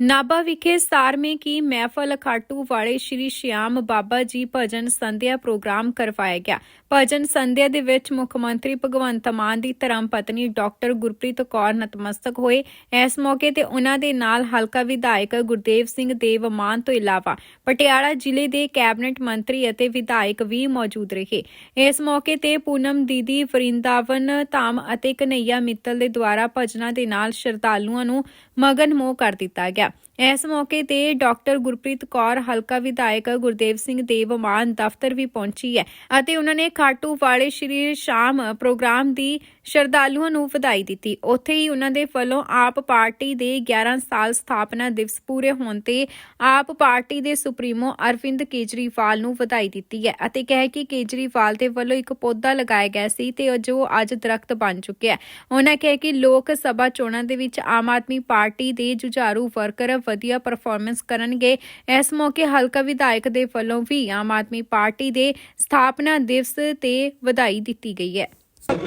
ਨਾਭਾ ਵਿਖੇ 17ਵੇਂ ਕੀ ਮਹਿਫਲ ਖਾਟੂ ਵਾਲੇ ਸ਼੍ਰੀ ਸ਼ਿਆਮ ਬਾਬਾ ਜੀ ਭਜਨ ਸੰਧਿਆ ਪ੍ਰੋਗਰਾਮ ਕਰਵਾਇਆ ਗਿਆ। ਭਜਨ ਸੰਧਿਆ ਦੇ ਵਿੱਚ ਮੁੱਖ ਮੰਤਰੀ ਭਗਵੰਤ ਮਾਨ ਦੀ ਧਰਮ ਪਤਨੀ ਡਾਕਟਰ ਗੁਰਪ੍ਰੀਤ ਕੌਰ ਨਤਮਸਤਕ ਹੋਏ। ਇਸ ਮੌਕੇ ਤੇ ਉਹਨਾਂ ਦੇ ਨਾਲ ਹਲਕਾ ਵਿਧਾਇਕ ਗੁਰਦੇਵ ਸਿੰਘ ਦੇਵ ਮਾਨ ਤੋਂ ਇਲਾਵਾ ਪਟਿਆਲਾ ਜ਼ਿਲ੍ਹੇ ਦੇ ਕੈਬਨਿਟ ਮੰਤਰੀ ਅਤੇ ਵਿਧਾਇਕ ਵੀ ਮੌਜੂਦ ਰਹੇ। ਇਸ ਮੌਕੇ ਤੇ ਪੂਨਮ ਦੀਦੀ, ਵਰਿੰਦਾਵਨ ਧਾਮ ਅਤੇ ਕਨਈਆ ਮਿੱਤਲ ਦੇ ਦੁਆਰਾ ਭਜਨਾਂ ਦੇ ਨਾਲ ਸ਼ਰਧਾਲੂਆਂ ਨੂੰ ਮਗਨ ਮੋਹ ਕਰ ਦਿੱਤਾ ਗਿਆ। Yeah. ਇਸ ਮੌਕੇ ਤੇ ਡਾਕਟਰ ਗੁਰਪ੍ਰੀਤ ਕੌਰ, ਹਲਕਾ ਵਿਧਾਇਕ ਗੁਰਦੇਵ ਸਿੰਘ ਦੇਵ ਮਾਨ ਦਫ਼ਤਰ ਵੀ ਪਹੁੰਚੀ ਹੈ ਅਤੇ ਉਹਨਾਂ ਨੇ ਖਾਟੂ ਵਾਲੇ ਸ਼੍ਰੀ ਸ਼ਾਮ ਪ੍ਰੋਗਰਾਮ ਦੀ ਸ਼ਰਧਾਲੂਆਂ ਨੂੰ ਵਧਾਈ ਦਿੱਤੀ। ਉੱਥੇ ਹੀ ਉਹਨਾਂ ਦੇ ਵੱਲੋਂ ਆਪ ਪਾਰਟੀ ਦੇ 11 ਸਾਲ ਸਥਾਪਨਾ ਦਿਵਸ ਪੂਰੇ ਹੋਣ ਤੇ ਆਪ ਪਾਰਟੀ ਦੇ ਸੁਪਰੀਮੋ ਅਰਵਿੰਦ ਕੇਜਰੀਵਾਲ ਨੂੰ ਵਧਾਈ ਦਿੱਤੀ ਹੈ ਅਤੇ ਕਹੇ ਕਿ ਕੇਜਰੀਵਾਲ ਦੇ ਵੱਲੋਂ ਇੱਕ ਪੌਦਾ ਲਗਾਇਆ ਗਿਆ ਸੀ ਤੇ ਜੋ ਅੱਜ ਦਰਖਤ ਬਣ ਚੁੱਕਿਆ ਹੈ। ਉਹਨਾਂ ਕਹੇ ਕਿ ਲੋਕ ਸਭਾ ਚੋਣਾਂ ਦੇ ਵਿੱਚ ਆਮ ਆਦਮੀ ਪਾਰਟੀ ਦੇ ਜੁਝਾਰੂ ਵਰਕਰ ਵਧੀਆ ਪਰਫਾਰਮੈਂਸ ਕਰਨਗੇ। ਇਸ ਮੌਕੇ ਹਲਕਾ ਵਿਧਾਇਕ ਦੇ ਵੱਲੋਂ ਵੀ ਆਮ ਆਦਮੀ ਪਾਰਟੀ ਦੇ ਸਥਾਪਨਾ ਦਿਵਸ ਤੇ ਵਧਾਈ ਦਿੱਤੀ ਗਈ ਹੈ।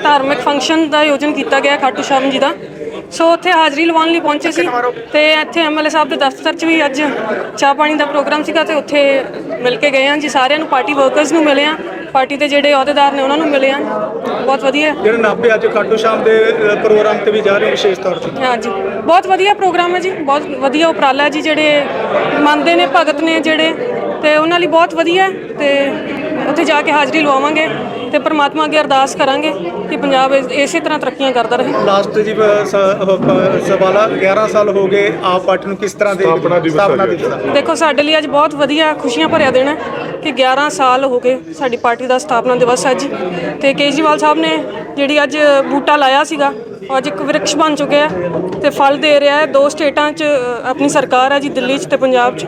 ਧਾਰਮਿਕ ਫੰਕਸ਼ਨ ਦਾ ਆਯੋਜਨ ਕੀਤਾ ਗਿਆ ਖਾਟੂ ਸ਼ਾਮ ਜੀ ਦਾ। ਸੋ ਉੱਥੇ ਹਾਜ਼ਰੀ ਲਵਾਉਣ ਲਈ ਪਹੁੰਚੇ ਸੀ ਤੇ ਇੱਥੇ ਐਮਐਲਏ ਸਾਹਿਬ ਦੇ ਦਫ਼ਤਰ 'ਚ ਵੀ ਅੱਜ ਚਾਹ ਪਾਣੀ ਦਾ ਪ੍ਰੋਗਰਾਮ ਸੀਗਾ ਤੇ ਉੱਥੇ ਮਿਲ ਕੇ ਗਏ ਹਾਂ ਜੀ। ਸਾਰਿਆਂ ਨੂੰ ਪਾਰਟੀ ਵਰਕਰਸ ਨੂੰ ਮਿਲੇ ਹਾਂ। ਪਾਰਟੀ ਦੇ ਜਿਹੜੇ ਅਹੁਦੇਦਾਰ ਨੇ ਉਹਨਾਂ ਨੂੰ ਮਿਲੇ ਹਾਂ ਬਹੁਤ ਵਧੀਆ। ਜਿਹੜੇ ਨਾਭੇ ਅੱਜ ਖਾਟੂ ਸ਼ਾਮ ਦੇ ਪ੍ਰੋਗਰਾਮ ਤੇ ਵੀ ਜਾ ਰਹੇ ਹੋ ਵਿਸ਼ੇਸ਼ ਤੌਰ ਤੇ। ਹਾਂਜੀ। ਬਹੁਤ ਵਧੀਆ ਪ੍ਰੋਗਰਾਮ ਹੈ ਜੀ। ਬਹੁਤ ਵਧੀਆ ਉਪਰਾਲਾ ਜੀ ਜਿਹੜੇ ਮੰਨਦੇ ਨੇ ਭਗਤ ਨੇ ਜਿਹੜੇ ਤੇ ਉਹਨਾਂ ਲਈ ਬਹੁਤ ਵਧੀਆ ਤੇ ਉੱਥੇ ਜਾ ਕੇ ਹਾਜ਼ਰੀ ਲਵਾਵਾਂਗੇ ਤੇ ਪ੍ਰਮਾਤਮਾ ਅੱਗੇ ਅਰਦਾਸ ਕਰਾਂਗੇ ਕਿ ਪੰਜਾਬ ਇਸ- ਤਰ੍ਹਾਂ ਤਰੱਕੀਆਂ ਕਰਦਾ ਰਹੇ। ਲਾਸਟ ਜੀ ਸਵਾਲਾ 11 ਸਾਲ ਹੋ ਗਏ ਆਪ ਪਾਰਟੀ ਨੂੰ ਕਿਸ ਤਰ੍ਹਾਂ ਦੇ ਸਥਾਪਨਾ ਦਿਵਸ। ਦੇਖੋ ਸਾਡੇ ਲਈ ਅੱਜ ਬਹੁਤ ਵਧੀਆ ਖੁਸ਼ੀਆਂ ਭਰਿਆ ਦਿਨ ਹੈ। ਕਿ 11 ਸਾਲ ਹੋ ਗਏ ਸਾਡੀ ਪਾਰਟੀ ਦਾ ਸਥਾਪਨਾ ਦਿਵਸ ਅੱਜ ਤੇ ਕੇਜਰੀਵਾਲ ਸਾਹਿਬ ਨੇ ਜਿਹੜੀ ਅੱਜ ਬੂਟਾ ਲਾਇਆ ਸੀਗਾ ਅੱਜ ਇੱਕ ਵਿਰਕਸ਼ ਬਣ ਚੁੱਕਿਆ ਹੈ ਤੇ ਫਲ ਦੇ ਰਿਹਾ ਹੈ। ਦੋ ਸਟੇਟਾਂ 'ਚ ਆਪਣੀ ਸਰਕਾਰ ਹੈ ਜੀ ਦਿੱਲੀ 'ਚ ਤੇ ਪੰਜਾਬ 'ਚ।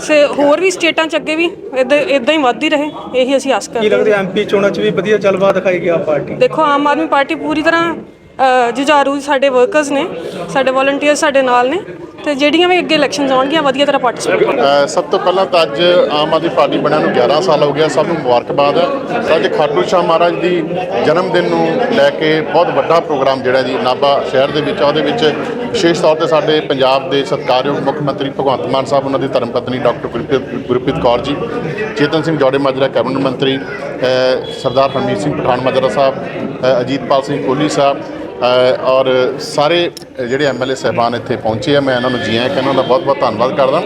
ਸੇ ਹੋਰ ਵੀ ਸਟੇਟਾਂ 'ਚ ਅੱਗੇ ਵੀ ਇਦਾਂ ਇਦਾਂ ਹੀ ਵੱਧਦੀ ਰਹੇ ਇਹੀ ਅਸੀਂ ਆਸ ਕੀ ਕਰਦੇ ਹਾਂ। ਲੱਗਦਾ ਐਮਪੀ ਚੋਣਾਂ 'ਚ ਵੀ ਵਧੀਆ ਜਲਵਾ ਦਿਖਾਏਗੀ ਆਪ ਪਾਰਟੀ? ਦੇਖੋ ਆਮ ਆਦਮੀ ਪਾਰਟੀ ਪੂਰੀ ਤਰ੍ਹਾਂ ਜੁਝਾਰੂ ਸਾਡੇ ਵਰਕਰਸ ਨੇ ਸਾਡੇ ਵਲੰਟੀਅਰ ਸਾਡੇ ਨਾਲ ਨੇ। ਤੇ ਜਿਹੜੀਆਂ ਵੀ ਅੱਗੇ ਇਲੈਕਸ਼ਨਸ ਆਉਣਗੀਆਂ ਵਧੀਆ ਤਰ੍ਹਾਂ ਪਾਰਟਿਸਿਪੇਟ ਅ, ਸਭ ਤੋਂ ਪਹਿਲਾਂ ਤਾਂ ਅੱਜ ਆਮ ਆਦਮੀ ਪਾਰਟੀ ਬਣਿਆ ਨੂੰ 11 ਸਾਲ ਹੋ ਗਿਆ ਸਭ ਨੂੰ ਮੁਬਾਰਕਬਾਦ ਹੈ। ਅੱਜ ਖਾਟੂ ਸ਼ਾਹ ਮਹਾਰਾਜ ਦੀ ਜਨਮ ਦਿਨ ਨੂੰ ਲੈ ਕੇ ਬਹੁਤ ਵੱਡਾ ਪ੍ਰੋਗਰਾਮ ਜਿਹੜਾ ਜੀ ਨਾਭਾ ਸ਼ਹਿਰ ਦੇ ਵਿੱਚ ਆ, ਉਹਦੇ ਵਿੱਚ ਵਿਸ਼ੇਸ਼ ਤੌਰ ਤੇ ਸਾਡੇ ਪੰਜਾਬ ਦੇ ਸਤਿਕਾਰਯੋਗ ਮੁੱਖ ਮੰਤਰੀ ਭਗਵੰਤ ਮਾਨ ਸਾਹਿਬ ਉਹਨਾਂ ਦੀ ਧਰਮ ਪਤਨੀ ਡਾਕਟਰ ਗੁਰਪ੍ਰੀਤ ਗੁਰਪ੍ਰੀਤ ਕੌਰ ਜੀ ਚੇਤਨ ਸਿੰਘ ਜੋੜੇ ਮਾਜਰਾ ਕੈਬਨਿਟ ਮੰਤਰੀ ਅ, ਸਰਦਾਰ ਹਰਮੀਤ ਸਿੰਘ ਪਠਾਨ ਮਾਜਰਾ ਸਾਹਿਬ ਅ, ਅਜੀਤਪਾਲ ਸਿੰਘ ਕੋਹਲੀ ਸਾਹਿਬ ਔਰ ਸਾਰੇ ਜਿਹੜੇ ਐਮਐਲਏ ਸਹਿਬਾਨ ਇੱਥੇ ਪਹੁੰਚੇ ਆ, ਮੈਂ ਇਹਨਾਂ ਨੂੰ ਜੀ ਆਇਆਂ ਕਹਿੰਦਾ ਦਾ ਬਹੁਤ ਬਹੁਤ ਧੰਨਵਾਦ ਕਰਦਾ।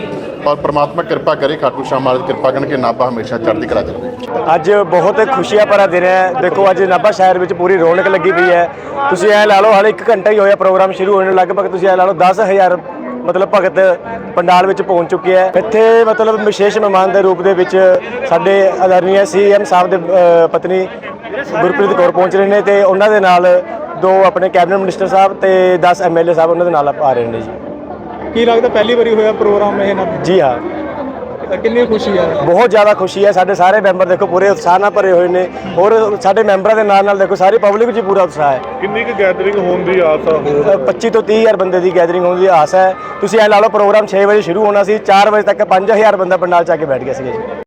ਔਰ ਪ੍ਰਮਾਤਮਾ ਕਿਰਪਾ ਕਰੇ, ਖਾਟੂ ਸ਼ਾਹ ਮਹਾਰਾਜ ਕਿਰਪਾ ਕਰਨ ਕਿ ਨਾਭਾ ਹਮੇਸ਼ਾ ਚੜ੍ਹਦੀ ਕਲਾ ਚ ਰਹੇ। ਅੱਜ ਬਹੁਤ ਖੁਸ਼ੀਆਂ ਭਰਾ ਦਿਨ ਹੈ। ਦੇਖੋ, ਅੱਜ ਨਾਭਾ ਸ਼ਹਿਰ ਵਿੱਚ ਪੂਰੀ ਰੌਣਕ ਲੱਗੀ ਪਈ ਹੈ। ਤੁਸੀਂ ਐ ਲਾ ਲਓ ਹਾਲੇ 1 ਘੰਟਾ ਹੀ ਹੋਇਆ ਪ੍ਰੋਗਰਾਮ ਸ਼ੁਰੂ ਹੋਣ ਨੂੰ। ਲਗਭਗ ਤੁਸੀਂ ਐ ਲਾ ਲਓ 10000 ਮਤਲਬ ਭਗਤ ਪੰਡਾਲ ਵਿੱਚ ਪਹੁੰਚ ਚੁੱਕੇ ਹੈ। ਇੱਥੇ ਮਤਲਬ ਵਿਸ਼ੇਸ਼ ਮਹਿਮਾਨ ਦੇ ਰੂਪ ਦੇ ਵਿੱਚ ਸਾਡੇ ਆਦਰਨੀय ਸੀਐਮ ਸਾਹਿਬ ਦੇ ਪਤਨੀ ਗੁਰਪ੍ਰੀਤ ਕੌਰ ਪਹੁੰਚ ਰਹੇ ਨੇ ਤੇ ਉਹਨਾਂ ਦੇ ਨਾਲ ਦੋ ਆਪਣੇ ਕੈਬਨਿਟ ਮਿਨਿਸਟਰ ਸਾਹਿਬ ਤੇ 10 ਐਮਐਲਏ ਸਾਹਿਬ ਉਹਨਾਂ ਦੇ ਨਾਲ ਆ ਰਹੇ ਨੇ ਜੀ। ਕੀ ਲੱਗਦਾ ਪਹਿਲੀ ਵਾਰੀ ਹੋਇਆ ਪ੍ਰੋਗਰਾਮ ਇਹ ਨਾਭੇ ਜੀ ਹਾਂ। ਤਾਂ ਕਿੰਨੀ ਖੁਸ਼ੀ ਆ। ਬਹੁਤ ਜ਼ਿਆਦਾ ਖੁਸ਼ੀ ਹੈ ਸਾਡੇ ਸਾਰੇ ਮੈਂਬਰ ਦੇਖੋ ਪੂਰੇ ਉਤਸ਼ਾਹ ਨਾਲ ਭਰੇ ਹੋਏ ਨੇ ਹੋਰ ਸਾਡੇ ਮੈਂਬਰਾਂ ਦੇ ਨਾਲ ਨਾਲ ਦੇਖੋ ਸਾਰੀ ਪਬਲਿਕ ਵਿੱਚ ਪੂਰਾ ਉਤਸ਼ਾਹ ਹੈ। ਕਿੰਨੀ ਕੁ ਗੈਦਰਿੰਗ ਹੋਣ ਦੀ ਆਸ ਆ? ਹੋਰ ਅ, 25 ਤੋਂ 30 ਹਜ਼ਾਰ ਬੰਦੇ ਦੀ ਗੈਦਰਿੰਗ ਹੋਣ ਦੀ ਆਸ ਹੈ। ਤੁਸੀਂ ਇਹ ਲਾ ਲਓ ਪ੍ਰੋਗਰਾਮ 6 ਵਜੇ ਸ਼ੁਰੂ ਹੋਣਾ ਸੀ 4 ਵਜੇ ਤੱਕ 5000 ਬੰਦਾ ਪੰਡਾਲ ਚ ਆ ਕੇ ਬੈਠ ਗਿਆ ਸੀਗਾ ਜੀ।